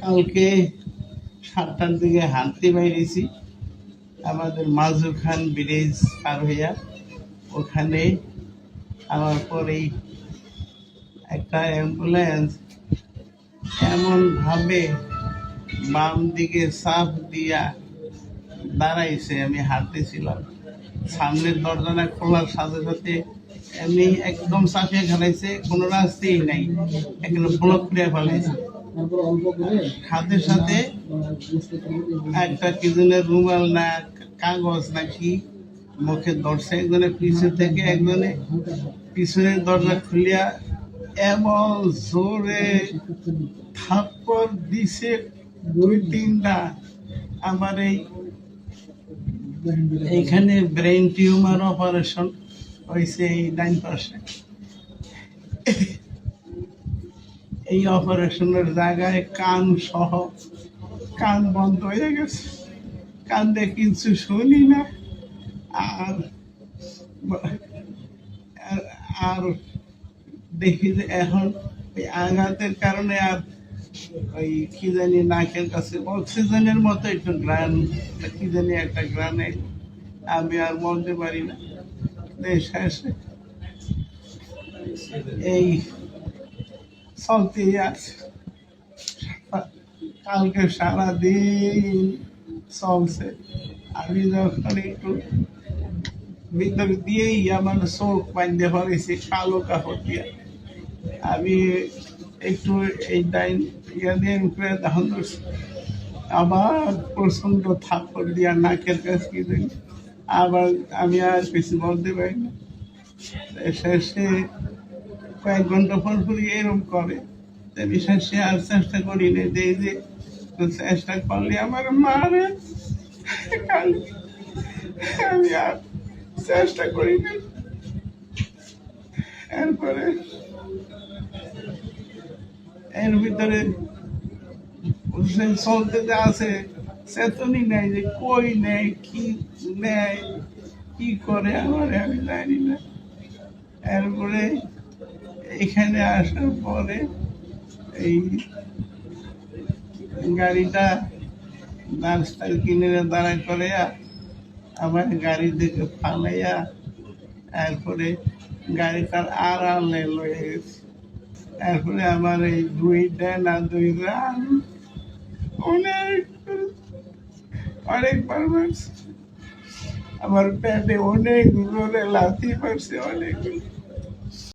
কালকে সাতটার দিকে হাঁটতে বাইরেছি। আমাদের মাজু খান ব্রিজ পার হইয়া ওখানে আমার পরেই একটা অ্যাম্বুলেন্স এমনভাবে বাম দিকে চাপ দিয়া দাঁড়াইছে, আমি হাঁটতেছিলাম। সামনের দরজাটা খোলার সাথে সাথে এমনি একদম চাপিয়ে খেলাইছে কোনো রাস্তাই নাই। একদম ব্লক করে ফেলাইছে। সাথে সাথে একটা কি জনের রুমাল না, কাগজ নাকি মুখে ধরছে, একজনের পিছন থেকে একজনে পিছনের দরজা খুলিয়া এমন জোরে থাপ্পড় দিছে দুই তিনটা। আমার এই এইখানে ব্রেন টিউমার অপারেশন হয়েছে এই ডাইন পাশে। এই অপারেশনের জায়গায় কান সহ কান বন্ধ হয়ে গেছে। কান্দে কিছু শুনি না। আর আর- দেখি যে এখন ওই আঘাতের কারণে আর ওই কি জানি নাকের কাছে অক্সিজেনের মতো একটু গ্রান, কি জানি একটা গ্রানে আমি আর বলতে পারি না। শেষে এই চলতেই আছে। কালকে সারাদিন চলছে। আমি যখন একটু ভিতর দিয়েই আমার চোখ বাঁধতে পারেছি, কালো কাপড় দিয়ে। আমি একটু এই ডাইন ইয়া উপরে ধান ধরছি। আবার প্রচণ্ড থাপ্পড় দিয়া নাকের কাছে কি আবার আমি আর কিছু বলতে পারি শেষে কয়েক ঘণ্টা পর পরই এরকম করে। তো সে আর চেষ্টা করি না যে। যে চেষ্টা করলে আমার মারে। আমি আর চেষ্টা করি না এরপরে এর ভিতরে চলতে যে আছে চেতনই নেই যে কই নেই, কি নেয় কি করে, আমার আমি জানি না। এরপরে এখানে আসার পরে এই গাড়িটা রাস্তার কিনে দাঁড়া করে আমার গাড়ি থেকে ফালাইয়া এরপরে গাড়িটার আর আড়ালে লয়ে গেছে। এরপরে আমার এই দুই ডেন আর দুই রান অনেক অনেকবার মারছে। আমার পেটে অনেক জোরে লাথি মারছে, অনেক